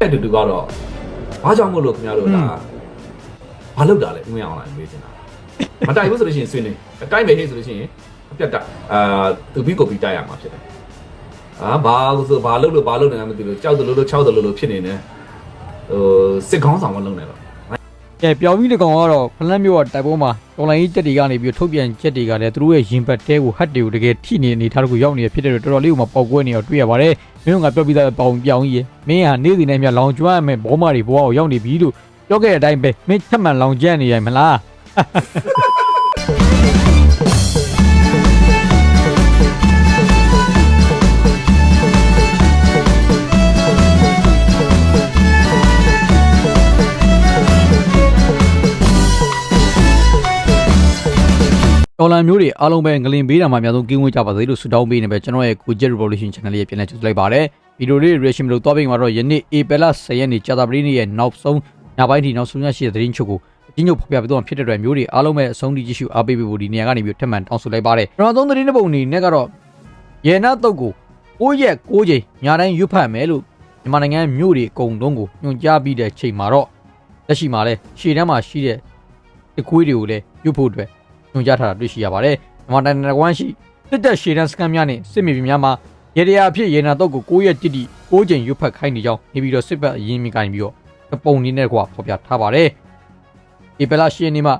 အဲ့တူတူကတော့ဘာကြောင့်မို့လို့ခင်ဗျားတို့ဒါဘာလုပ်တာလဲဥမရအောင်လိုက်မေးချင်တာမတိုင်ဘူးဆိုလို့ရှိရင်ဆွေးနေအတိုင်းပဲဟေ့ဆိုလို့ရှိရင်အပြတ်တာအာသူပြီးကိုပြီးတိုက်ရမှာဖြစ်တယ်အာဘာလို့ဆိုဘာလုပ်လို့ဘာလုပ်နေလဲမသိလို့ကြောက်တယ်လို့လို့ချောက်တယ်လို့လို့ဖြစ်နေတယ်ဟိုစစ်ကောင်းဆောင်မလုပ်နဲ့တော့ ကဲပြောင်းပြီးတကောင်ကတော့ဖလန်းမျိုးကတိုက်ပွဲမှာတော်လိုင်းကြီးတက်တွေကနေပြီးထုတ်ပြန်ချက်တွေကလည်းသူတို့ရဲ့ရင်ဘတ်တဲကိုဟတ်တွေကိုတကယ်ထိနေအနေထားတခုရောက်နေရဖြစ်တဲ့အတွက်တော်တော်လေးကိုမှပေါက်ကွဲနေတော့တွေ့ရပါတယ်မင်းတို့ကပြောပြီးသားပေါင်ပြောင်းကြီးရမင်းဟာနေ့စဉ်နဲ့မြလောင်ကျွမ်းရမယ်ဘောမာတွေဘဝကိုရောက်နေပြီလို့ပြောခဲ့တဲ့အတိုင်းပဲမင်းချက်မှန်လောင်ကျန်းနေရမလား တော်လန်မျိုးတွေအားလုံးပဲငလင်ပေးတာမှအများဆုံးကင်းဝေးကြပါစေလို့ဆုတောင်းပေးနေပဲကျွန်တော်ရဲ့ Gojek Revolution Channel လေးပြန်လည်ကြိုဆိုလိုက်ပါတယ်ဗီဒီယိုလေး reaction လို့တွားပြီးမှာတော့ယနေ့ April 10ရက်နေ့ကြာသပတေးနေ့ရဲ့နောက်ဆုံးညပိုင်းထိနောက်ဆုံးရရှိတဲ့သတင်းချုပ်ကိုအချင်းချုပ်ဖော်ပြပေးတော့ဖြစ်တဲ့အတွက်မျိုးတွေအားလုံးပဲအဆုံးထိကြည့်ရှုအားပေးဖို့ဒီနေရာကနေပြီးထပ်မံတောင်းဆိုလိုက်ပါတယ်ကျွန်တော်သုံးသတင်းတစ်ပုံအနေနဲ့ကတော့ရေနာတုတ်ကို6ရက်6ချိန်ညတိုင်းရွတ်ဖတ်မယ်လို့မြန်မာနိုင်ငံမျိုးတွေအကုန်လုံးကိုညွှန်ကြားပြီးတဲ့ချိန်မှာတော့လက်ရှိမှာလဲရှေ့တန်းမှာရှိတဲ့တကွေးတွေကိုလည်းရွတ်ဖို့အတွက် ညွှန်ကြားထားတာတွေ့ရှိရပါတယ်။မြန်မာနိုင်ငံကွမ်းရှိစစ်တပ်ရှေ့တန်းစခန်းများနဲ့စစ်မြေပြင်များမှာရေတရာအဖြစ်ရေနာတော့ကို9ရက်တိတိ6ချိန်ရွတ်ဖတ်ခိုင်းနေကြောင်းနေပြီးတော့စစ်ဘက်အရင်မြင်ကိုင်းပြီးတော့အပုံနည်းနဲ့ကွာဖော်ပြထားပါတယ်။ဧပြီလ10ရက်နေ့မှ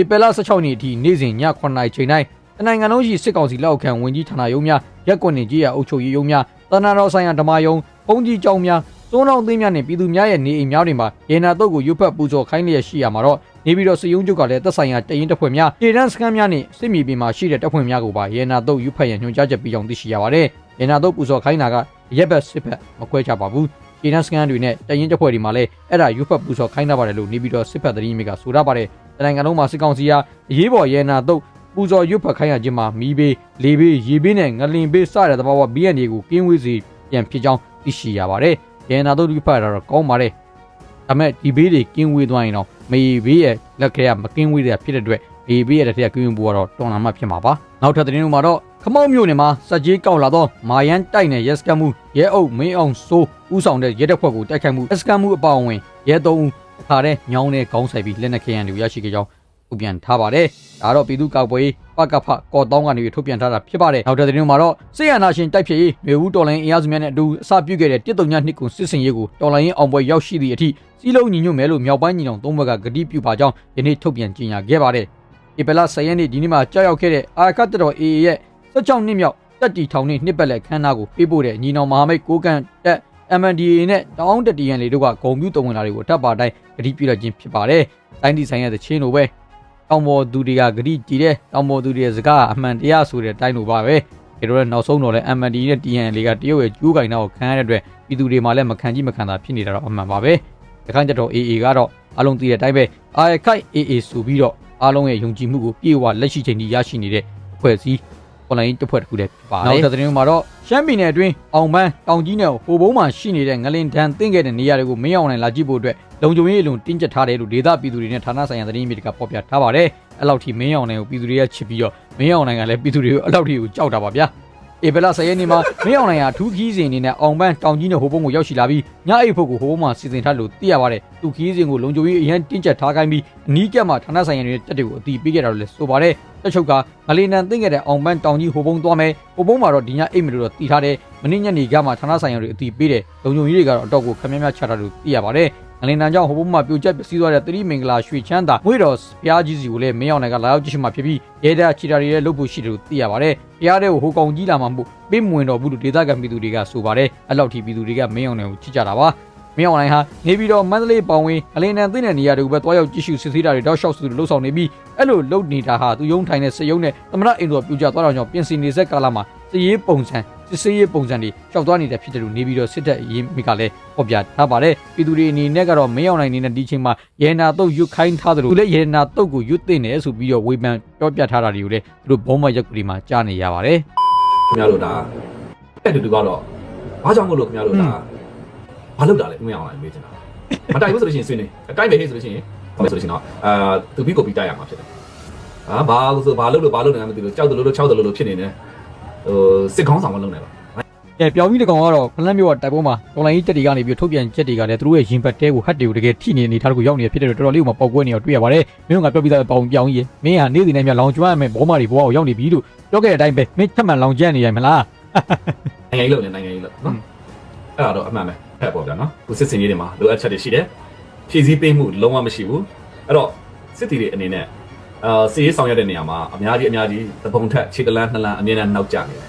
ဧပြီလ16ရက်နေ့အထိနေ့စဉ်ည9:00နာရီချိန်တိုင်းတနိုင်ငံလုံးရှိစစ်ကောင်စီလက်အောက်ခံဝင်ကြီးဌာနရုံးများရက်ကွက်နေကြီးရအုပ်ချုပ်ရေးရုံးများတနင်္လာတော်ဆိုင်ရာဓမ္မယုံဘုံကြီးကျောင်းများ စိုးအောင်သိမ်းများနဲ့ပြည်သူများရဲ့နေအိမ်များတွေမှာရေနာတော့ကိုရွတ်ဖတ်ပူဇော်ခိုင်းလျက်ရှိရမှာတော့နေပြီးတော့စရုံးချုပ်ကလည်းသက်ဆိုင်ရာတရင်တပ်ဖွဲ့များခြေတန်းစခန်းများနဲ့စစ်မြေပြင်မှာရှိတဲ့တပ်ဖွဲ့များကိုပါရေနာတုတ်ယူဖတ်ရန်ညွှန်ကြားချက်ပေးကြောင်းသိရှိရပါတယ်။ရေနာတုတ်ပူဇော်ခိုင်းတာကရက်ဘက်စစ်ဘက်မခွဲခြားပါဘူး။ခြေတန်းစခန်းတွေနဲ့တရင်တပ်ဖွဲ့တွေမှာလည်းအဲ့ဒါယူဖတ်ပူဇော်ခိုင်းတာပါတယ်လို့နေပြီးတော့စစ်ဘက်သတင်းမိကဆိုရပါတယ်။တနိုင်ငံလုံးမှာစစ်ကောင်စီကအရေးပေါ်ရေနာတုတ်ပူဇော်ရွတ်ဖတ်ခိုင်းရခြင်းမှာမီးဘေးလေဘေးရေဘေးနဲ့ငလင်ဘေးစတဲ့သဘာဝ BND ကိုကင်းဝေးစေပြန်ဖြစ်ကြောင်းသိရှိရပါတယ်။ ရေနာတုတ်ယူဖတ်ရတော့ကောင်းပါတယ်။ဒါမဲ့ဒီဘေးတွေကင်းဝေးသွားရင်တော့မေဘေးရဲ့လက်ကလေးကမကင်းဝေးတဲ့ဖြစ်တဲ့အတွက်မေဘေးရဲ့တစ်ထက်ကင်းဝေးဖို့ကတော့တော်လာမှဖြစ်မှာပါနောက်ထပ်သတင်းတွေမှာတော့ခမောက်မြို့နယ်မှာစက်ကြီးကောက်လာတော့မာယန်တိုက်နယ်ရဲစခန်းမှုရဲအုပ်မင်းအောင်စိုးဦးဆောင်တဲ့ရဲတပ်ဖွဲ့ကိုတိုက်ခိုက်မှုရဲစခန်းမှုအပါအဝင်ရဲသုံးဦးအခါတဲ့ညောင်းတဲ့ခေါင်းဆိုင်ပြီးလက်နက်ခဲယံတွေရရှိခဲ့ကြောင်းထုတ်ပြန်ထားပါတယ်ဒါတော့ပြည်သူ့ကောက်ပွဲ ပကဖကော်တောင်းကနေထုတ်ပြန်ထားတာဖြစ်ပါတယ်နောက်ထပ်သတင်းတွေမှာတော့စေရနာရှင်တိုက်ဖြစ်ရေးမျိုးဦးတော်လိုင်းအင်အားစုများနဲ့အတူအစပြုခဲ့တဲ့တစ်တုံညနှစ်ကိုစစ်စင်ရေးကိုတော်လိုင်းရင်အောင်ပွဲရောက်ရှိသည့်အထိစီးလုံးညီညွတ်မယ်လို့မြောက်ပိုင်းညီနောင်သုံးဘက်ကဂတိပြုပါကြောင်းယနေ့ထုတ်ပြန်ကြေညာခဲ့ပါတယ်ဧပြီလ10ရက်နေ့ဒီနေ့မှာကြောက်ရောက်ခဲ့တဲ့အာခတ်တော် AA ရဲ့16နှစ်မြောက်တက်တီထောင်နှင့်နှစ်ပတ်လက်ခန်းနာကိုပေးပို့တဲ့ညီနောင်မဟာမိတ်ကိုကန်တက် MNDAA နဲ့တောင်းတတီယန်လေတို့ကဂုံပြူတုံဝင်လာတွေကိုအထပ်ပါတိုင်းဂတိပြုလိုက်ခြင်းဖြစ်ပါတယ်။တိုင်းဒီဆိုင်ရဲ့သချင်းလိုပဲ တောင်ပေါ်သူတွေကဂတိကြည်တဲ့တောင်ပေါ်သူတွေရဲ့စကားအမှန်တရားဆိုတဲ့အတိုင်းလိုပါပဲ။ဒီလိုနဲ့နောက်ဆုံးတော့လဲ MND နဲ့ TN လေကတရုတ်ရဲ့ကျိုးကင်နာကိုခံရတဲ့အတွက်ပြည်သူတွေမှလည်းမခံကြည့်မခံတာဖြစ်နေတာတော့အမှန်ပါပဲ။ဒီခန်းကျတော့ AA ကတော့အလုံးသိတဲ့အတိုင်းပဲအာခိုက် AA ဆိုပြီးတော့အားလုံးရဲ့ယုံကြည်မှုကိုပြေဝလက်ရှိချိန်ထိရရှိနေတဲ့အဖွဲ့အစည်း online တစ်ဖွဲ့တစ်ခုတည်းဖြစ်ပါတယ်။နောက်တစ်သတင်းမှာတော့ရှမ်းပြည်နယ်အတွင်းအောင်ပန်းတောင်ကြီးနယ်ဟိုဘုံမှာရှိနေတဲ့ငလင်ဒန်တင်းခဲ့တဲ့နေရာတွေကိုမင်းအောင်နိုင်လာကြည့်ဖို့အတွက်လုံခြုံရေးအလုံးတင်းကျပ်ထားတယ်လို့ဒေသပြည်သူတွေနဲ့ဌာနဆိုင်ရာသတင်းမြေတွေကဖော်ပြထားပါတယ်။အဲ့လောက်ထိမင်းအောင်နိုင်ကိုပြည်သူတွေကချစ်ပြီးတော့မင်းအောင်နိုင်ကလည်းပြည်သူတွေကိုအဲ့လောက်ထိကိုကြောက်တာပါဗျာ။ ဧပြီလ10ရက်နေ့မှာမင်းအောင်နိုင်ဟာထူးခီးစဉ်အနေနဲ့အောင်ပန်းတောင်ကြီးနယ်ဟိုဘုံကိုရောက်ရှိလာပြီးညအိတ်ဖို့ကိုဟိုဘုံမှာစီစဉ်ထားလို့သိရပါတယ်။သူခီးစဉ်ကိုလုံခြုံရေးအရန်တင်းကျပ်ထားခိုင်းပြီးအနီးကပ်မှာဌာနဆိုင်ရာတွေနဲ့တက်တွေကိုအတီးပေးခဲ့တာလို့လည်းဆိုပါတယ်။တချုပ်ကငလင်နန်သိမ့်ခဲ့တဲ့အောင်ပန်းတောင်ကြီးဟိုဘုံသွားမယ်ဟိုဘုံမှာတော့ဒီညအိတ်မလို့တော့တည်ထားတယ်မနေ့ညနေကမှဌာနဆိုင်ရာတွေအတီးပေးတယ်လုံခြုံရေးတွေကတော့အတော့ကိုခမည်းများချတာလို့သိရပါတယ်။ ငလင်နန်ကြောင့်ဟိုဘုံမှာပြိုကျက်ပျက်စီးသွားတဲ့သတိမင်္ဂလာရွှေချမ်းသာငွေတော်ဘုရားကြီးစီကိုလည်းမင်းအောင်နိုင်ကလာရောက်ကြည့်ရှုမှဖြစ်ပြီးရဲတပ်ချီတာတွေရဲ့လုပ်ဖို့ရှိတယ်လို့သိရပါတယ်။ဘုရားတဲ့ကိုဟိုကောင်ကြီးလာမှမဟုတ်ပေးမဝင်တော်ဘူးလို့ဒေသခံပြည်သူတွေကဆိုပါတယ်။အဲ့လောက်ထိပြည်သူတွေကမင်းအောင်နိုင်ကိုချစ်ကြတာပါ။မင်းအောင်လိုင်းဟာနေပြီးတော့မန္တလေးပေါင်ဝင်းအလင်းနံသိတဲ့နေရာတွေကိုပဲတွားရောက်ကြည့်ရှုစစ်ဆေးတာတွေတောက်လျှောက်စုလှုပ်ဆောင်နေပြီးအဲ့လိုလုပ်နေတာဟာသူယုံထိုင်တဲ့စရုံးနဲ့သမရအိမ်တော်ပြူကြသွားတော့ကြောင့်ပြင်ဆင်နေဆက်ကာလမှာစည်ရေးပုံစံ စစ်ဆေးရေးပုံစံတွေရှောက်သွားနေတဲ့ဖြစ်တယ်လို့နေပြီးတော့စစ်တပ်ရေးမိကလည်းဟောပြထားပါတယ်ပြည်သူတွေအနေနဲ့ကတော့မင်းအောင်နိုင်နေတဲ့ဒီချိန်မှာရဲနာတုတ်ရွတ်ခိုင်းထားတယ်လို့သူလည်းရဲနာတုတ်ကိုရွတ်သိနေဆိုပြီးတော့ဝေဖန်ပြောပြထားတာတွေကိုလည်းသူတို့ဘုံမရက်ကူဒီမှာကြားနေရပါတယ်ခင်ဗျားတို့ဒါအဲ့တူတူကတော့ဘာကြောင့်မို့လို့ခင်ဗျားတို့ဒါဘာလုပ်တာလဲဥမရအောင်လိုက်မေးချင်တာမတိုင်ဘူးဆိုလို့ရှိရင်ဆွေးနေအတိုင်းပဲဟေ့ဆိုလို့ရှိရင်ဘာလို့ဆိုလို့ရှိရင်တော့အာသူပြီးကိုပြီးတိုက်ရမှာဖြစ်တယ်အာဘာလို့ဆိုဘာလုပ်လို့ဘာလုပ်နေလဲမသိလို့ကြောက်တယ်လို့လို့ချောက်တယ်လို့လို့ဖြစ်နေတယ် ဟိုစစ်ကောင်းဆောင်မလုပ်နဲ့ပါကဲပြောင်းပြီးတကောင်ကတော့ဖလန်းမျိုးကတိုက်ပွဲမှာတော်လိုင်းကြီးတက်တီကနေပြီးထုတ်ပြန်ချက်တွေကလည်းသူတို့ရဲ့ရင်ဘတ်တဲကိုဟတ်တွေကိုတကယ်ထိနေနေထားတခုရောက်နေဖြစ်တဲ့တော်တော်လေးကိုမပေါက်ကွဲနေတော့တွေ့ရပါတယ်မင်းကပြောပြီးသားပေါင်ပြောင်းကြီးမင်းဟာနေ့စဉ်နဲ့မြလောင်ကျွမ်းရမယ်ဘောမာတွေဘောအောင်ရောက်နေပြီလို့ပြောခဲ့တဲ့အတိုင်းပဲမင်းထပ်မံလောင်ကျွမ်းနေရမလားနိုင်ငံရေးလို့လည်းနိုင်ငံရေးလို့နော်အဲ့ဒါတော့အမှန်ပဲဖက်ပေါ့ဗျာနော်ခုစစ်စင်ရေးတွေမှာလိုအပ်ချက်တွေရှိတယ်ဖြည့်ဆည်းပေးမှုလုံးဝမရှိဘူးအဲ့တော့စစ်တီတွေအနေနဲ့ အာစီရေးဆောင်ရွက်တဲ့နေရာမှာအများကြီးအများကြီးသဘုံထက်ခြေတလန်းနှစ်လန်းအမြဲတမ်းနောက်ကျနေတယ်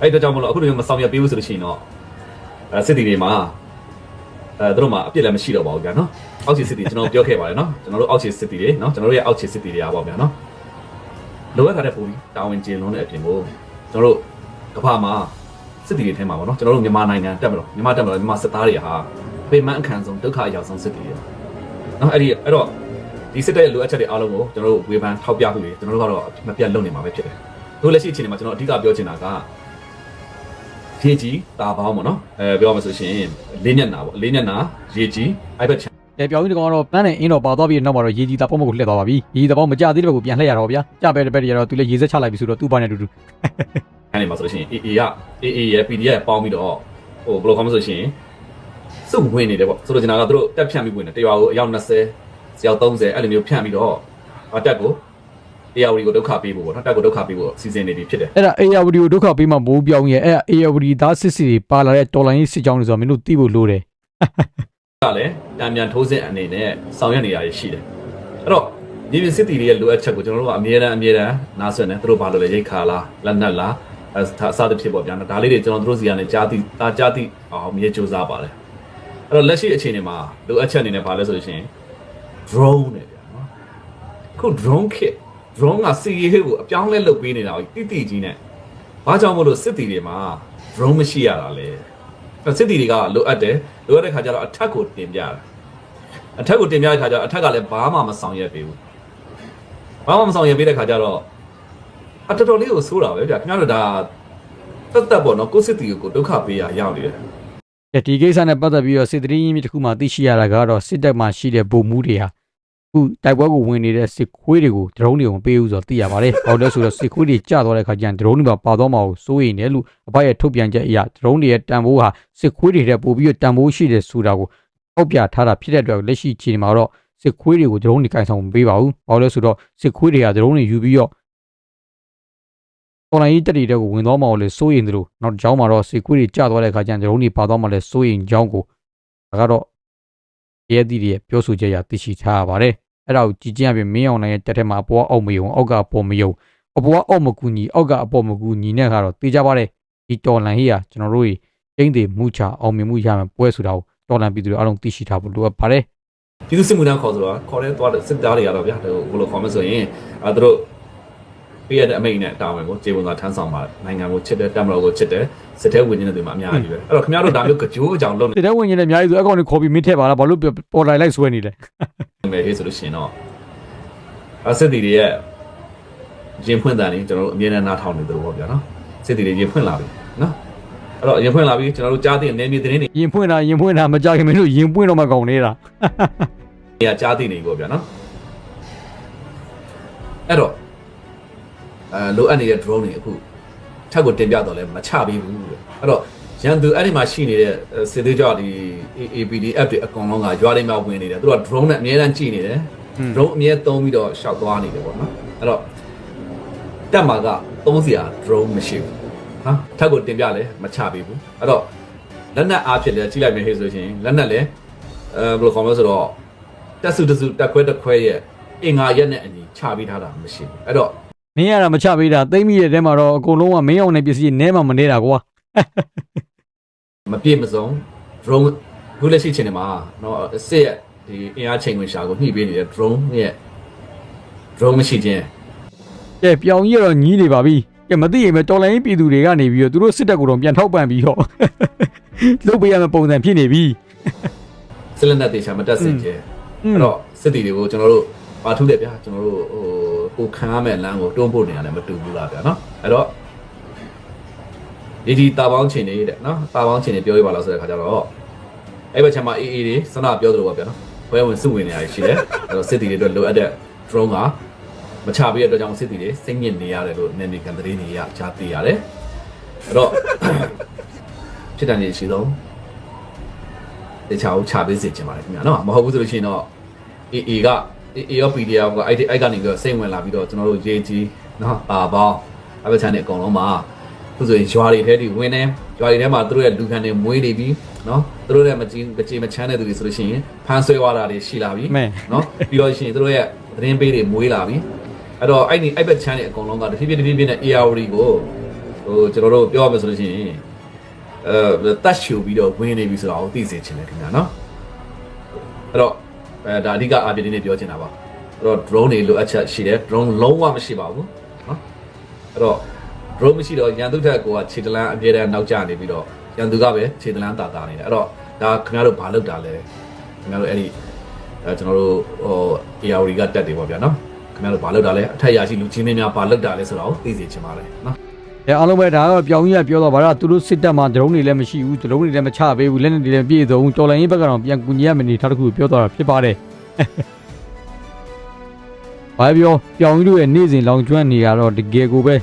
အဲ့ဒါကြောင့်မလို့အခုလိုမဆောင်ရွက်ပေးဘူးဆိုလို့ရှိရင်တော့အဲစစ်တီတွေမှာအဲတို့မှာအပြစ်လည်းမရှိတော့ပါဘူးဗျာနော်အောက်ခြေစစ်တီကျွန်တော်ပြောခဲ့ပါတယ်နော်ကျွန်တော်တို့အောက်ခြေစစ်တီတွေနော်ကျွန်တော်တို့ရဲ့အောက်ခြေစစ်တီတွေအားပေါ့ဗျာနော်လိုအပ်တာတဲ့ပုံပြီးတာဝန်ကျင်လုံးတဲ့အပြင်ကိုကျွန်တော်တို့ကမ္ဘာမှာစစ်တီတွေထဲမှာပေါ့နော်ကျွန်တော်တို့မြန်မာနိုင်ငံတက်မလို့မြန်မာတက်မလို့မြန်မာစစ်သားတွေဟာပေမန်းအခန်းဆုံးဒုက္ခအရောက်ဆုံးစစ်တီတွေနော်အဲ့ဒီအဲ့တော့ ဒီစစ်တပ်ရဲ့လိုအပ်ချက်တွေအားလုံးကိုကျွန်တော်တို့ဝေဖန်ထောက်ပြမှုတွေကျွန်တော်တို့ကတော့မပြတ်လုပ်နေမှာပဲဖြစ်တယ်တို့လက်ရှိအခြေအနေမှာကျွန်တော်အဓိကပြောချင်တာကရေကြီးတာပေါင်းပေါ့နော်အဲပြောရမှာဆိုရှင်လေးညက်နာပေါ့လေးညက်နာရေကြီးအဲ့ဘက်ချန်ကဲပြောင်းပြီးတကောင်ကတော့ပန်းနဲ့အင်းတော်ပါသွားပြီးနောက်မှာတော့ရေကြီးတာပုံမကိုလှည့်သွားပါပြီရေကြီးတာပုံမကြသေးတဲ့ဘက်ကိုပြန်လှည့်ရတော့ဗျာကြပဲတဲ့ဘက်တွေကတော့သူလည်းရေစက်ချလိုက်ပြီဆိုတော့သူ့ဘာနဲ့တူတူအဲ့ဒီမှာဆိုလို့ရှိရင် AA က AA ရဲ့ PDF ပေါင်းပြီးတော့ဟိုဘယ်လိုခေါ်မလဲဆိုရှင်စုဝင်နေတယ်ပေါ့ဆိုတော့ကျွန်တော်ကသူတို့တက်ဖြန့်ပြီးဝင်တယ်တရွာကိုအယောက်20 ဆယောက်30အဲ့လိုမျိုးဖြန့်ပြီးတော့အတက်ကိုတရားဝတီကိုဒုက္ခပေးဖို့ပေါ့နော်တက်ကိုဒုက္ခပေးဖို့စီစဉ်နေပြီဖြစ်တယ်အဲ့ဒါ AR ကိုဒုက္ခပေးမှမိုးပြောင်းရဲ့အဲ့ဒါ AR သားစစ်စစ်တွေပါလာတဲ့တော်လိုင်းရေးစစ်ကြောင်းတွေဆိုတော့မင်းတို့သိဖို့လိုတယ်ကလည်းတံမြန်ထိုးစစ်အနေနဲ့ဆောင်ရွက်နေရရှိတယ်အဲ့တော့ဒီပြင်စစ်တီတွေရဲ့လိုအပ်ချက်ကိုကျွန်တော်တို့ကအမြဲတမ်းအမြဲတမ်းနားဆွနေသူတို့ဘာလို့လဲရိတ်ခါလားလက်နက်လားအဲအစသဖြင့်ပေါ့ဗျာနော်ဒါလေးတွေကျွန်တော်တို့စီကနေကြားသိဒါကြားသိအောင်မြေစူးစားပါတယ်အဲ့တော့လက်ရှိအခြေအနေမှာလိုအပ်ချက်အနေနဲ့ဘာလဲဆိုလို့ရှိရင် drone နဲ့ဗျာနော်အခု drone kit drone ကစီရေးကိုအပြောင်းလဲလုပ်ပေးနေတာကိုတိတိကြီးနဲ့ဘာကြောင့်မို့လို့စစ်တီတွေမှာ drone မရှိရတာလဲအဲ့စစ်တီတွေကလိုအပ်တယ်လိုအပ်တဲ့ခါကျတော့အထက်ကိုတင်ပြတာအထက်ကိုတင်ပြတဲ့ခါကျတော့အထက်ကလည်းဘာမှမဆောင်ရွက်ပေးဘူးဘာမှမဆောင်ရွက်ပေးတဲ့ခါကျတော့အတော်တော်လေးကိုဆိုးတာပဲဗျာခင်ဗျားတို့ဒါတက်တက်ပေါ့နော်ကိုစစ်တီကိုဒုက္ခပေးရရောက်နေတယ်ကဲဒီကိစ္စနဲ့ပတ်သက်ပြီးတော့စစ်တရင်ကြီးတစ်ခုမှသိရှိရတာကတော့စစ်တပ်မှာရှိတဲ့ဗိုလ်မှူးတွေဟာအ ခုတိုက်ပွဲကိုဝင်နေတဲ့စစ်ခွေးတွေကိုဒရုန်းတွေကိုမပေးဘူးဆိုတော့သိရပါတယ်။ဘာလို့လဲဆိုတော့စစ်ခွေးတွေကြာသွားတဲ့အခါကျရင်ဒရုန်းတွေပါပါသွားမှာကိုစိုးရိမ်တယ်လို့အဘရဲ့ထုတ်ပြန်ချက်အရဒရုန်းတွေရဲ့တန်ဖိုးဟာစစ်ခွေးတွေတဲ့ပို့ပြီးတော့တန်ဖိုးရှိတယ်ဆိုတာကိုထောက်ပြထားတာဖြစ်တဲ့အတွက်လက်ရှိအချိန်မှာတော့စစ်ခွေးတွေကိုဒရုန်းတွေကင်ဆောင်မပေးပါဘူး။ဘာလို့လဲဆိုတော့စစ်ခွေးတွေကဒရုန်းတွေယူပြီးတော့ online တက်တီတဲ့ကိုဝင်သွားမှာကိုလည်းစိုးရိမ်တယ်လို့နောက်တစ်ကြောင်းမှာတော့စေခွေးတွေကြာသွားတဲ့အခါကျရင်ဒရုန်းတွေပါသွားမှာလည်းစိုးရိမ်ကြောင်းကိုဒါကတော့ရဲသီးတွေရဲ့ပြောဆိုချက်အရသိရှိထားရပါတယ် အဲ့ဒါကိုကြည်ကျင်ရပြင်မင်းအောင်နိုင်ရဲ့တက်ထဲမှာအပေါ်ကအောက်မယုံအောက်ကအပေါ်မယုံအပေါ်ကအောက်မကူညီအောက်ကအပေါ်မကူညီနဲ့ကတော့သိကြပါတယ်ဒီတော်လန်ဟေးကကျွန်တော်တို့ကျင်းသေးမှုချအောင်မြင်မှုရမယ်ပွဲဆိုတာကိုတော်လန်ပြည်သူတွေအားလုံးသိရှိထားဖို့လိုအပ်ပါတယ်ပြည်သူစစ်မှုထမ်းခေါ်ဆိုတာခေါ်တဲ့သွားတဲ့စစ်သားတွေကတော့ဗျာဟိုဘယ်လိုခေါ်မလဲဆိုရင်အဲသူတို့ ပြရတဲ့အမိန့်နဲ့တာဝန်ကိုခြေဝန်သာထမ်းဆောင်ပါနိုင်ငံကိုချစ်တယ်တက်မတော်ကိုချစ်တယ်စစ်တဲဝင်နေတဲ့သူမှအများကြီးပဲအဲ့တော့ခင်ဗျားတို့ဒါမျိုးကြိုးကြောင်လုပ်ဒီတဲ့ဝင်ရင်လည်းအများကြီးဆိုအကောင်တွေခေါ်ပြီးမင်းထည့်ပါလားဘာလို့ပေါ်လိုက်လိုက်ဆွဲနေလဲနေမယ်ဟေးဆိုလို့ရှိရင်တော့အစစ်တီတွေရဲ့ရင်ဖွင့်တန်နေကျွန်တော်တို့အမြဲတမ်းနားထောင်နေသလိုပေါ့ဗျာနော်စစ်တီတွေရင်ဖွင့်လာပြီနော်အဲ့တော့ရင်ဖွင့်လာပြီကျွန်တော်တို့ကြားသိတဲ့နေမြေသတင်းတွေရင်ဖွင့်တာရင်ဖွင့်တာမကြခင်မင်းတို့ရင်ပွင့်တော့မှကောင်းနေတာနေရာကြားသိနေပြီပေါ့ဗျာနော်အဲ့တော့ အဲလိုအပ်နေတဲ့ drone တွေအခုထပ်ကိုတင်ပြတော့လဲမချပေးဘူးတဲ့အဲ့တော့ရန်သူအဲ့ဒီမှာရှိနေတဲ့စစ်သေးကြောဒီ AAPD app တွေအကုန်လုံးကရွာတွေမှာဝင်နေတယ်သူတို့က drone နဲ့အများအားကြည့်နေတယ် drone အမြဲသုံးပြီးတော့ရှောက်သွားနေတယ်ပေါ့နော်အဲ့တော့တက်မှာကသုံးစရာ drone မရှိဘူးနော်ထပ်ကိုတင်ပြလဲမချပေးဘူးအဲ့တော့လက်နက်အားဖြစ်လဲကြည့်လိုက်မယ်ဟေ့ဆိုရှင်လက်နက်လဲအဲဘယ်လိုခေါ်မလဲဆိုတော့တက်စုတစုတက်ခွဲတက်ခွဲရဲ့အင်္ဂါရက်နဲ့အညီချပေးထားတာမရှိဘူးအဲ့တော့ မင်းရတာမချပေးတာသိမ့်မိတဲ့တဲမှာတော့အကုန်လုံးကမင်းအောင်တဲ့ပစ္စည်းနဲမှမနေတာကွာမပြည့်မစုံ drone ခုလက်ရှိချိန်တွေမှာနော်စစ်ရဲ့ဒီအင်အားချိန်ဝင်ရှာကိုညှိပေးနေတဲ့ drone ရဲ့ drone မရှိခြင်းကဲပြောင်ကြီးကတော့ညီးနေပါပြီကဲမသိရင်ပဲတော်လိုင်းပြည်သူတွေကနေပြီးတော့သူတို့စစ်တပ်ကိုတော့ပြန်ထောက်ပံ့ပြီးတော့လုပ်ပေးရမယ့်ပုံစံဖြစ်နေပြီစစ်လက်နက်တေချာမတက်စင်ကျဲอืมအဲ့တော့စစ်တီတွေကိုကျွန်တော်တို့ပါထုတယ်ဗျာကျွန်တော်တို့ဟို ကိုခံရမယ့်လမ်းကိုတွန်းပို့နေရတယ်မတူဘူးလားဗျာနော်အဲ့တော့ဒီဒီတာပေါင်းချိန်နေတဲ့နော်တာပေါင်းချိန်နေပြောရပါလားဆိုတဲ့ခါကျတော့အဲ့ဘက်ချမ်းမှာအေးအေးတွေစနပြောသလိုပါဗျာနော်ဘွဲဝင်စုဝင်နေရရှိတယ်အဲ့တော့စစ်တီတွေအတွက်လိုအပ်တဲ့ drone ကမချပေးတဲ့အတွက်ကြောင့်စစ်တီတွေစိတ်ညစ်နေရတယ်လို့နေနေကန်သတင်းတွေရကြားသိရတယ်အဲ့တော့ဖြစ်တယ်နေရှိတော့တခြားကိုခြာပေးစေချင်ပါတယ်ခင်ဗျာနော်မဟုတ်ဘူးဆိုလို့ရှိရင်တော့ AA က AA ရော PDF ကအဲ့ဒီအဲ့ကနေပြီးတော့စိတ်ဝင်လာပြီးတော့ကျွန်တော်တို့ရေးကြီးနော်အာပေါင်းအဘချန်နဲ့အကုန်လုံးမှာသူဆိုရင်ရွာတွေထဲတွေဝင်နေရွာတွေထဲမှာသူတို့ရဲ့လူခံတွေမွေးနေပြီနော်သူတို့ရဲ့မကြီးမကြေမချမ်းတဲ့သူတွေဆိုလို့ရှိရင်ဖမ်းဆွဲသွားတာတွေရှိလာပြီမဲနော်ပြီးတော့ရှိရင်သူတို့ရဲ့သတင်းပေးတွေမွေးလာပြီအဲ့တော့အဲ့ဒီအဲ့ဘက်ချမ်းတွေအကုန်လုံးကတဖြည်းဖြည်းတဖြည်းဖြည်းနဲ့ ARD ကိုဟိုကျွန်တော်တို့ပြောရမယ်ဆိုလို့ရှိရင်အဲတတ်ရှူပြီးတော့ဝင်နေပြီဆိုတာကိုသိစေချင်တယ်ခင်ဗျာနော်အဲ့တော့ အဲဒါအဓိကအပြင်နေပြောချင်တာပါအဲ့တော့ drone တွေလိုအပ်ချက်ရှိတယ် drone လုံးဝမရှိပါဘူးနော်အဲ့တော့ drone မရှိတော့ရန်သူထက်ကိုကခြေတလန်းအပြည့်တဲ့နောက်ကျနေပြီးတော့ရန်သူကပဲခြေတလန်းတာတာနေတယ်အဲ့တော့ဒါခင်ဗျားတို့ဘာလုပ်တာလဲခင်ဗျားတို့အဲ့ဒီအဲကျွန်တော်တို့ဟို AR ကတက်တယ်ပေါ့ဗျာနော်ခင်ဗျားတို့ဘာလုပ်တာလဲအထက်ရရှိလူချင်းမင်းများဘာလုပ်တာလဲဆိုတာကိုသိစေချင်ပါတယ်နော် အဲအားလုံးပဲဒါကတော့ပြောင်းကြီးကပြောတော့ဗါတော့သူတို့စစ်တပ်မှာဒရုန်းတွေလည်းမရှိဘူးဒရုန်းတွေလည်းမချပေးဘူးလက်နက်တွေလည်းပြည့်စုံတော်လိုင်းရေးဘက်ကတော့ပြန်ကူညီရမယ့်အနေထားတစ်ခုပြောတော့တာဖြစ်ပါတယ်ဘာပြောပြောင်းကြီးတို့ရဲ့နေ့စဉ်လောင်ကျွမ်းနေရတော့တကယ်ကိုပဲ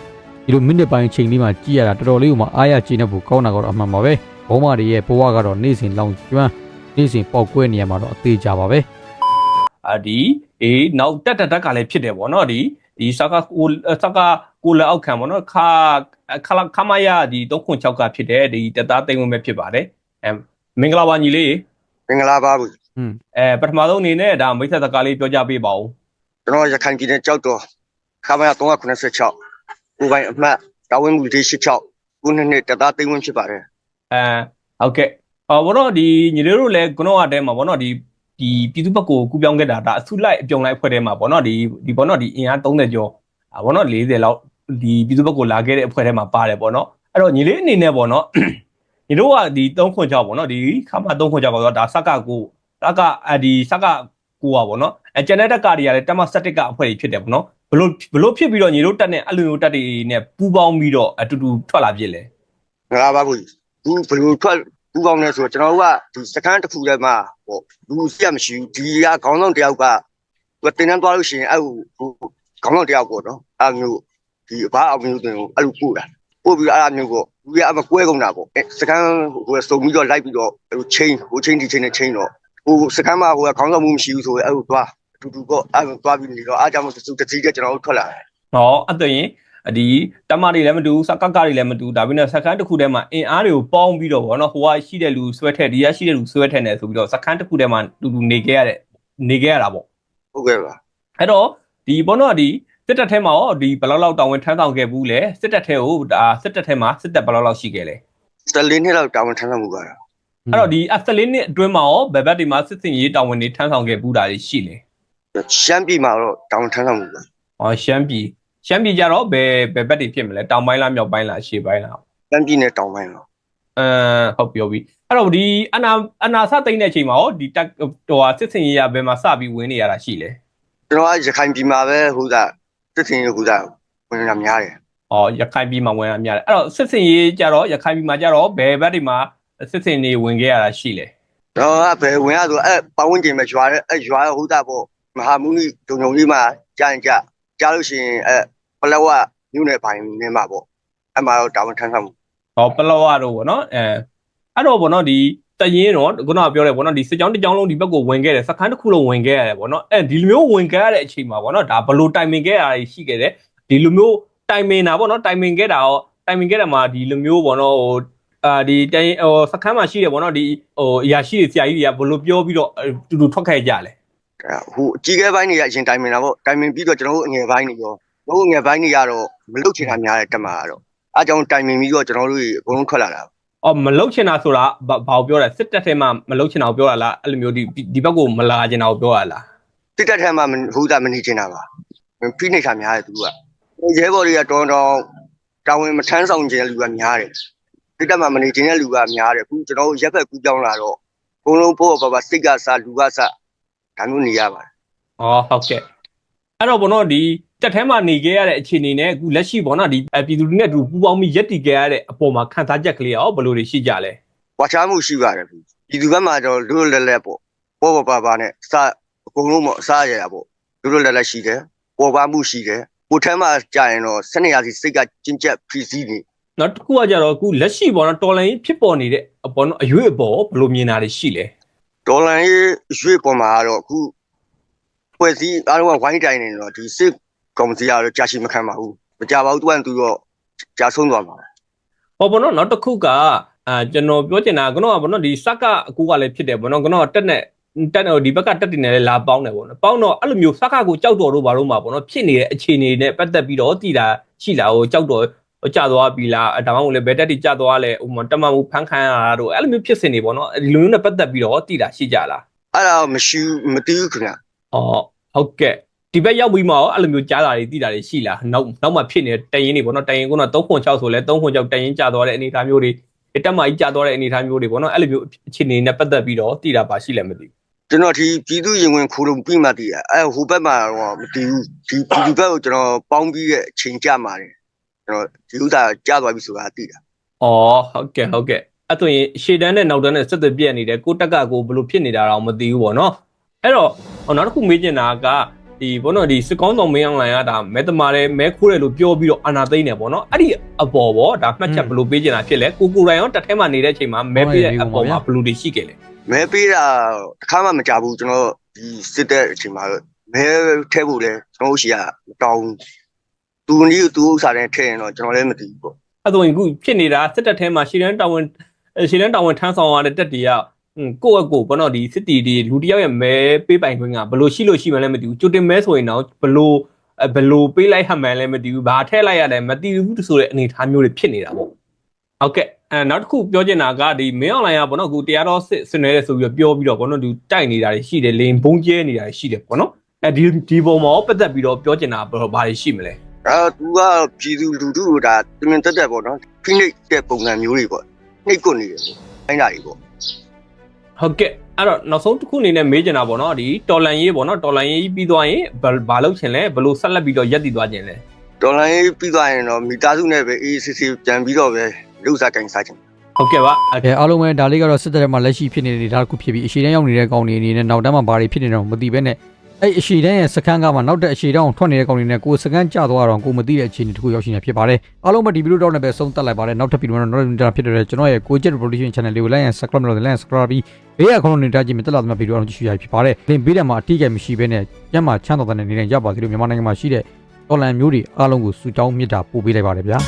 ဒီလိုမိနစ်ပိုင်းချိန်လေးမှာကြည့်ရတာတော်တော်လေးကိုမှအားရကျေနပ်ဖို့ကောင်းတာကတော့အမှန်ပါပဲဘုံမာတွေရဲ့ဘဝကတော့နေ့စဉ်လောင်ကျွမ်းနေ့စဉ်ပေါက်ကွဲနေရမှာတော့အသေးကြပါပဲအာဒီအေးနောက်တက်တက်တက်ကလည်းဖြစ်တယ်ဗောနော်ဒီ ဒီစကားကိုစကားကိုလည်းအောက်ခံဗောနော်ခါခလာခမရဒီ306ကဖြစ်တယ်ဒီတက်သားသိမ်းဝင်ပဲဖြစ်ပါတယ်အဲမင်္ဂလာပါညီလေးမင်္ဂလာပါဘူးအဲပထမဆုံးအနေနဲ့ဒါမိတ်ဆက်စကားလေးပြောကြပေးပါဦးကျွန်တော်ရခိုင်ပြည်နယ်ကြောက်တော်ခမရ386ကိုပိုင်အမှတ်တာဝန်မှုဒီ86ခုနှစ်နှစ်တသားသိမ်းဝင်ဖြစ်ပါတယ်အဲဟုတ်ကဲ့အော်ဗောနော်ဒီညီလေးတို့လည်းကတော့အတဲမှာဗောနော်ဒီ ဒီပြည်သူဘက်ကိုကူပြောင်းခဲ့တာဒါအစုလိုက်အပြုံလိုက်အဖွဲ့ထဲမှာဗောနော်ဒီဒီဗောနော်ဒီအင်အား30ကျော်ဗောနော်40လောက်ဒီပြည်သူဘက်ကိုလာခဲ့တဲ့အဖွဲ့ထဲမှာပါတယ်ဗောနော်အဲ့တော့ညီလေးအနေနဲ့ဗောနော်ညီတို့ကဒီ3ခွန်ကြောက်ဗောနော်ဒီခါမှ3ခွန်ကြောက်ပါတော့ဒါစက်ကကိုစက်ကအဒီစက်ကကိုอ่ะဗောနော်အဲကျန်တဲ့တက်ကာတွေကလည်းတက်မစတက်ကအဖွဲ့တွေဖြစ်တယ်ဗောနော်ဘလို့ဘလို့ဖြစ်ပြီးတော့ညီတို့တက်နဲ့အလူမျိုးတက်တွေနဲ့ပူးပေါင်းပြီးတော့အတူတူထွက်လာပြစ်လဲမင်္ဂလာပါဘူးဘူးဘယ်လိုထွက် ပူပေါင်းလဲဆိုတော့ကျွန်တော်တို့ကဒီစကန်တစ်ခုထဲမှာဟိုလူစီရမရှိဘူးဒီကခေါင်းဆောင်တယောက်ကသူတင်တန်းသွားလို့ရှိရင်အဲ့ဟိုခေါင်းဆောင်တယောက်ပေါ့နော်အဲ့မျိုးဒီဘာအောင်မျိုးတင်ကိုအဲ့လိုပို့တာပို့ပြီးအဲ့မျိုးပေါ့လူရအမကွဲကုန်တာပေါ့စကန်ဟိုစုံပြီးတော့လိုက်ပြီးတော့ဟိုချင်းဟိုချင်းဒီချင်းနဲ့ချင်းတော့ဟိုစကန်မှာဟိုခေါင်းဆောင်မှုမရှိဘူးဆိုရင်အဲ့ဟိုသွားအတူတူပေါ့အဲ့သွားပြီးနေတော့အားကြောင့်သူတတိကကျွန်တော်တို့ထွက်လာတယ်ဟောအဲ့တော့ရင် ဒီတမတွေလည်းမတူစကကတွေလည်းမတူဒါပေမဲ့စကန်တစ်ခုထဲမှာအင်အားတွေကိုပေါင်းပြီးတော့ဗောနော်ဟိုကရှိတဲ့လူဆွဲထက်ဒီကရှိတဲ့လူဆွဲထက်နေဆိုပြီးတော့စကန်တစ်ခုထဲမှာတူတူနေခဲ့ရတဲ့နေခဲ့ရတာဗောဟုတ်ကဲ့ပါအဲ့တော့ဒီဗောနော်ဒီစစ်တပ်ထဲမှာရောဒီဘယ်လောက်လောက်တောင်းဝင်ထမ်းဆောင်ခဲ့ဘူးလဲစစ်တပ်ထဲကိုဒါစစ်တပ်ထဲမှာစစ်တပ်ဘယ်လောက်လောက်ရှိခဲ့လဲစတလင်းနှစ်လောက်တာဝန်ထမ်းဆောင်မှုပါတော့အဲ့တော့ဒီအစလင်းနှစ်အတွင်းမှာရောဘယ်ဘက်တွေမှာစစ်စင်ရေးတောင်းဝင်တွေထမ်းဆောင်ခဲ့ဘူးတာရှိလဲရှမ်းပြည်မှာတော့တာဝန်ထမ်းဆောင်မှုပါဟောရှမ်းပြည် ရှမ်းပြည်ကြတော့ဘယ်ဘယ်ဘက်တွေဖြစ်မလဲတောင်ပိုင်းလားမြောက်ပိုင်းလားအရှေ့ပိုင်းလားရှမ်းပြည်နယ်တောင်ပိုင်းတော့အမ်ဟုတ်ပြောပြီအဲ့တော့ဒီအနာအနာစသိမ့်တဲ့အချိန်မှာရောဒီတက်ဟိုဟာစစ်စင်ရေးရဘယ်မှာစပြီးဝင်နေရတာရှိလဲကျွန်တော်ကရခိုင်ပြည်မှာပဲဟိုကစစ်စင်ဟိုကဝင်လာများတယ်။အော်ရခိုင်ပြည်မှာဝင်ရများတယ်။အဲ့တော့စစ်စင်ရေးကြတော့ရခိုင်ပြည်မှာကြတော့ဘယ်ဘက်တွေမှာစစ်စင်တွေဝင်ခဲ့ရတာရှိလဲကျွန်တော်ကဘယ်ဝင်ရဆိုအဲ့ပတ်ဝန်းကျင်မှာရွာတဲ့အဲ့ရွာဟိုကပေါ့မဟာမုနိဒုံဒုံကြီးမှာကြာရင်ကြာကြာလို့ရှိရင်အဲ့ ပလောကမြို့နယ်ပိုင်းနေမှာပေါ့အဲ့မှာတော့တာဝန်ထမ်းဆောင်မှု။ဟောပလောဝတို့ဗောနော်အဲအဲ့တော့ဗောနော်ဒီတရင်တော့ခုနကပြောတယ်ဗောနော်ဒီစစ်ကြောင်းတစ်ကြောင်းလုံးဒီဘက်ကိုဝင်ခဲ့တယ်စခန်းတစ်ခုလုံးဝင်ခဲ့ရတယ်ဗောနော်အဲဒီလိုမျိုးဝင်ခဲ့ရတဲ့အချိန်မှာဗောနော်ဒါဘလို့တိုင်ပင်ခဲ့ရတာရှိခဲ့တယ်ဒီလိုမျိုးတိုင်ပင်တာဗောနော်တိုင်ပင်ခဲ့တာရောတိုင်ပင်ခဲ့တာမှာဒီလိုမျိုးဗောနော်ဟိုအာဒီတိုင်ဟိုစခန်းမှာရှိတယ်ဗောနော်ဒီဟိုအရာရှိတွေဆရာကြီးတွေကဘလို့ပြောပြီးတော့တူတူထွက်ခဲ့ကြလဲဟိုအကြီးကဲပိုင်းတွေကအရင်တိုင်မင်တာပေါ့တိုင်မင်ပြီးတော့ကျွန်တော်တို့အငယ်ပိုင်းတွေရော တို့အငယ်ပိုင်းတွေကတော့မလုတ်ချင်တာများတယ်တက်မှာတော့အားကြောင့်တိုင်မင်ပြီးတော့ကျွန်တော်တို့အကုန်လုံးထွက်လာတာအော်မလုတ်ချင်တာဆိုတာဘာဘာကိုပြောတာစစ်တပ်ထဲမှာမလုတ်ချင်တာကိုပြောတာလားအဲ့လိုမျိုးဒီဒီဘက်ကိုမလာချင်တာကိုပြောတာလားတစ်တက်ထဲမှာဟိုကမနေချင်တာပါဖိနှိပ်တာများတယ်သူကရဲဘော်တွေကတော်တော်တာဝန်မထမ်းဆောင်ခြင်းလူကများတယ်တစ်တက်မှာမနေချင်တဲ့လူကများတယ်အခုကျွန်တော်တို့ရက်ဖက်ကူးပြောင်းလာတော့အကုန်လုံးပို့ပါပါစိတ်ကစားလူကစားဒါမျိုးနေရပါတယ်။အော်ဟုတ်ကဲ့။အဲ့တော့ဘောနော်ဒီ တက်ထဲမှာနေခဲ့ရတဲ့အခြေအနေနဲ့အခုလက်ရှိဘောနော်ဒီအပြည်သူတွေနဲ့အတူပူးပေါင်းပြီးရက်တည်ခဲ့ရတဲ့အပေါ်မှာခံစားချက်ကလေးရောဘယ်လိုတွေရှိကြလဲဝါချမှုရှိပါတယ်ပြီဒီသူဘက်မှာတော့လွတ်လွတ်လပ်လပ်ပေါ့ပေါ်ပေါ်ပါပါနဲ့စအကုန်လုံးပေါ့အစားရရပေါ့လွတ်လွတ်လပ်လပ်ရှိတယ်ပေါ်ပါမှုရှိတယ်ကိုထဲမှာကြာရင်တော့12ရာစီစိတ်ကကျဉ်ကျက်ဖြီးစည်းနေ။နောက်တစ်ခုကကြတော့အခုလက်ရှိပေါ့နော်တော်လိုင်းဖြစ်ပေါ်နေတဲ့ပေါ့နော်အရွေးအပေါ်ဘယ်လိုမြင်တာတွေရှိလဲဒေါ်လာရေးရွှေ့ပေါ်မှာတော့အခုဖွဲ့စည်းအားလုံးကဝိုင်းတိုင်းနေတော့ဒီစစ် ကောင်စီကတော့ကြာရှိမခံပါဘူးမကြပါဘူးသူကသူတော့ကြာဆုံးသွားမှာဟောပေါ့နော်နောက်တစ်ခုကအာကျွန်တော်ပြောချင်တာကကတော့ပေါ့နော်ဒီစက်ကအကူကလည်းဖြစ်တယ်ပေါ့နော်ကတော့တက်နဲ့တက်တော့ဒီဘက်ကတက်တင်နဲ့လည်းလာပေါင်းတယ်ပေါ့နော်ပေါင်းတော့အဲ့လိုမျိုးစက်ကကိုကြောက်တော်တို့ဘာလို့မှာပေါ့နော်ဖြစ်နေတဲ့အခြေအနေနဲ့ပတ်သက်ပြီးတော့တည်တာရှိလာဟိုကြောက်တော်ကြာသွားပြီလားဒါမှမဟုတ်လည်းဘယ်တက်တိကြာသွားလဲဟိုတမန်မှုဖန်ခံရတာတို့အဲ့လိုမျိုးဖြစ်စင်နေပေါ့နော်ဒီလိုမျိုးနဲ့ပတ်သက်ပြီးတော့တည်တာရှိကြလားအဲ့ဒါမရှိမသိဘူးခင်ဗျ။အော်ဟုတ်ကဲ့ ဒီဘက်ရောက်ပြီးမှရောအဲ့လိုမျိုးကြားတာတွေသိတာတွေရှိလား။နောက်နောက်မှဖြစ်နေတဲ့တရင်တွေပေါ့နော်တရင်ကတော့3.6ဆိုလဲ3.6တရင်ကြာသွားတဲ့အနေအထားမျိုးတွေတက်မကြီးကြာသွားတဲ့အနေအထားမျိုးတွေပေါ့နော်အဲ့လိုမျိုးအခြေအနေနဲ့ပတ်သက်ပြီးတော့သိတာပါရှိလဲမသိဘူးကျွန်တော်ဒီပြည်သူရင်ဝင်ခိုးလို့ပြီးမှတည်ရအဲဟိုဘက်မှာတော့မတည်ဘူးဒီပြည်သူဘက်ကိုကျွန်တော်ပေါင်းပြီးတဲ့အချိန်ကြမှာတယ်ကျွန်တော်ဒီဥစ္စာကြားသွားပြီဆိုတာတည်တာ။အော်ဟုတ်ကဲ့ဟုတ်ကဲ့အဲ့ဆိုရင်ရှေ့တန်းနဲ့နောက်တန်းနဲ့ဆက်သွယ်ပြက်နေတယ်ကိုတက်ကကိုဘယ်လိုဖြစ်နေတာတော့မသိဘူးပေါ့နော်။အဲ့တော့ဟိုနောက်တစ်ခုမေးချင်တာက ဒီဘောနော်ဒီစစ်ကောင်းဆောင်မင်းအောင်လိုင်ကဒါမဲတမာတယ်မဲခိုးတယ်လို့ပြောပြီးတော့အာနာသိမ့်တယ်ပေါ့နော်အဲ့ဒီအပေါ်ပေါ့ဒါမှတ်ချက်ဘယ်လိုပေးချင်တာဖြစ်လဲကိုကိုရိုင်ရောတက်ထဲမှာနေတဲ့အချိန်မှာမဲပေးတဲ့အပေါ်မှာဘယ်လိုတွေရှိခဲ့လဲမဲပေးတာတစ်ခါမှမကြဘူးကျွန်တော်ဒီစစ်တဲ့အချိန်မှာမဲထဲဖို့လဲကျွန်တော်ရှိရမတောင်းသူနည်းသူဥစ္စာတွေထည့်ရင်တော့ကျွန်တော်လည်းမသိဘူးပေါ့အဲ့ဆိုရင်အခုဖြစ်နေတာစစ်တပ်ထဲမှာရှေ့တန်းတာဝန်ရှေ့တန်းတာဝန်ထမ်းဆောင်ရတဲ့တက်တွေက ကိုယ့်အကိုဘောနော်ဒီစစ်တီဒီလူတယောက်ရဲ့မဲပေးပိုင်ခွင့်ကဘယ်လိုရှိလို့ရှိမှလည်းမသိဘူးကြိုတင်မဲဆိုရင်တော့ဘယ်လိုဘယ်လိုပေးလိုက်ဟမှန်လည်းမသိဘူးဘာထည့်လိုက်ရတယ်မသိဘူးဆိုတဲ့အနေအထားမျိုးတွေဖြစ်နေတာပေါ့ဟုတ်ကဲ့အဲနောက်တစ်ခုပြောချင်တာကဒီမင်းအွန်လိုင်းကဘောနော်အခုတရားတော်စစ်စနေတယ်ဆိုပြီးပြောပြီးတော့ဘောနော်ဒီတိုက်နေတာတွေရှိတယ်လိန်ဘုံကျဲနေတာတွေရှိတယ်ဘောနော်အဲဒီဒီပုံမှာပတ်သက်ပြီးတော့ပြောချင်တာဘာတွေရှိမလဲအဲသူကပြည်သူလူထုကိုဒါတင်တင်တက်တက်ပေါ့နော်ဖိနှိပ်တဲ့ပုံစံမျိုးတွေပေါ့နှိပ်ကွနေတယ်ပေါ့အဲ့ဒါတွေပေါ့ ဟုတ်ကဲ့အဲ့တော့နောက်ဆုံးတစ်ခုအနေနဲ့မေးချင်တာပေါ့နော်ဒီတော်လန်ရေးပေါ့နော်တော်လန်ရေးပြီးသွားရင်ဘယ်ဘာလုပ်ချင်လဲဘယ်လိုဆက်လက်ပြီးတော့ရက်တည်သွားချင်လဲဒေါ်လာရေးပြီးသွားရင်တော့မိသားစုနဲ့ပဲအေးစစ်စစ်ပြန်ပြီးတော့ပဲလူစားကန်စားချင်ဟုတ်ကဲ့ပါအဲအားလုံးပဲဒါလေးကတော့စစ်တပ်ထဲမှာလက်ရှိဖြစ်နေတဲ့ဒါတစ်ခုဖြစ်ပြီးအရှိတန်းရောက်နေတဲ့ကောင်တွေအနေနဲ့နောက်တန်းမှာဘာတွေဖြစ်နေတော့မသိဘဲနဲ့ အဲ့အရှိတန်းရဲ့စခန်းကမှနောက်တဲ့အရှိတန်းကိုထွက်နေတဲ့ကောင်တွေနဲ့ကိုယ်စခန်းကျသွားတော့ကိုမသိတဲ့အခြေအနေတစ်ခုရောက်ရှိနေဖြစ်ပါတယ်အားလုံးပဲဒီဗီဒီယိုတော့လည်းပဲဆုံးသက်လိုက်ပါတယ်နောက်ထပ်ဗီဒီယိုမှာတော့နောက်တစ်ဖြစ်တဲ့ကျွန်တော်ရဲ့ကိုကျက် production channel လေးကို like and subscribe လုပ်တယ် like and subscribe ပြီးဘေးကခေါင်းနေတာကြည့်မြတက်လာတဲ့ဗီဒီယိုအောင်ကြည့်ရဖြစ်ပါတယ်လင်ဘေးထဲမှာအတိအကျမရှိဘဲနဲ့ကျမ်းမှာချမ်းသာတဲ့နေနဲ့ရပါသေးလို့မြန်မာနိုင်ငံမှာရှိတဲ့တော်လန်မျိုးတွေအားလုံးကိုစူတောင်းမြစ်တာပို့ပေးလိုက်ပါတယ်ဗျာ